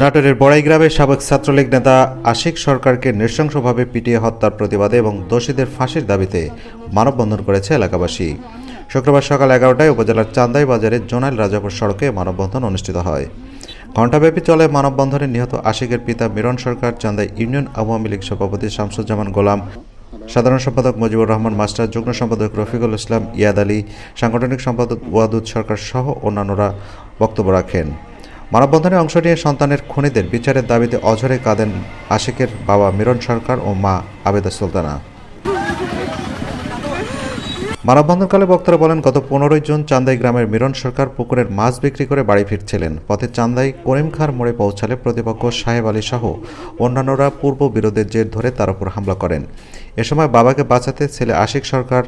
নাটোরের বড়াই গ্রামের সাবেক ছাত্রলীগ নেতা আশিক সরকারকে নৃশংসভাবে পিটিয়ে হত্যার প্রতিবাদে এবং দোষীদের ফাঁসির দাবিতে মানববন্ধন করেছে এলাকাবাসী। শুক্রবার সকাল এগারোটায় উপজেলার চান্দাই বাজারে জোনাইল রাজাপুর সড়কে মানববন্ধন অনুষ্ঠিত হয়। ঘণ্টাব্যাপী চলে মানববন্ধনে নিহত আশিকের পিতা মিরন সরকার, চান্দাই ইউনিয়ন আওয়ামী লীগ সভাপতি শামসুজ্জামান গোলাম, সাধারণ সম্পাদক মুজিবুর রহমান মাস্টার, যুগ্ম সম্পাদক রফিকুল ইসলাম ইয়াদ আলী, সাংগঠনিক সম্পাদক ওয়াদুদ সরকার সহ অন্যান্যরা বক্তব্য রাখেন। মানববন্ধনে অংশ নিয়ে সন্তানের খুনিদের বিচারের দাবিতে অঝরে কাঁদেন আশিকের বাবা মিরন সরকার ও মা আবেদা সুলতানা। মানববন্ধনকালে বক্তারা বলেন, গত পনেরোই জুন চান্দাই গ্রামের মিরন সরকার পুকুরের মাছ বিক্রি করে বাড়ি ফিরছিলেন। পথে চান্দাই করিমখার মোড়ে পৌঁছালে প্রতিপক্ষ সাহেব আলী সহ অন্যান্যরা পূর্ব বিরোধের জের ধরে তার উপর হামলা করেন। এ সময় বাবাকে বাঁচাতে ছেলে আশিক সরকার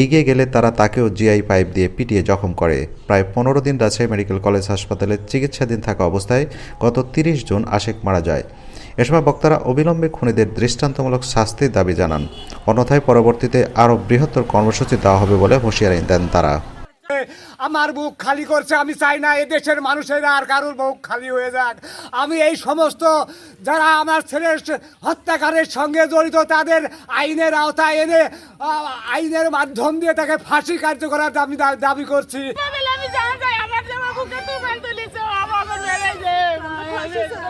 এগিয়ে গেলে তারা তাকেও জিআই পাইপ দিয়ে পিটিয়ে জখম করে। প্রায় পনেরো দিন রাজশাহী মেডিকেল কলেজ হাসপাতালে চিকিৎসাধীন থাকা অবস্থায় গত তিরিশ জুন আশিক মারা যায়। এ সময় বক্তারা অবিলম্বে খুনিদের দৃষ্টান্তমূলক শাস্তির দাবি জানান। অন্যথায় পরবর্তীতে আরও বৃহত্তর কর্মসূচি দেওয়া হবে বলে হুঁশিয়ারি দেন তারা। আমার বুক খালি করছে, আমি চাই না এদেশের মানুষেরা আর কারোর বুক খালি হয়ে যাক। আমি এই সমস্ত যারা আমার ছেলের হত্যাকারের সঙ্গে জড়িত, তাদের আইনের আওতায় এনে আইনের মাধ্যম দিয়ে তাকে ফাঁসি কার্যকরার দাবি দাবি করছি বদলে আমি জানা যাই আমার জামা বুকে তুফান তুলিছে আমার বেড়েছে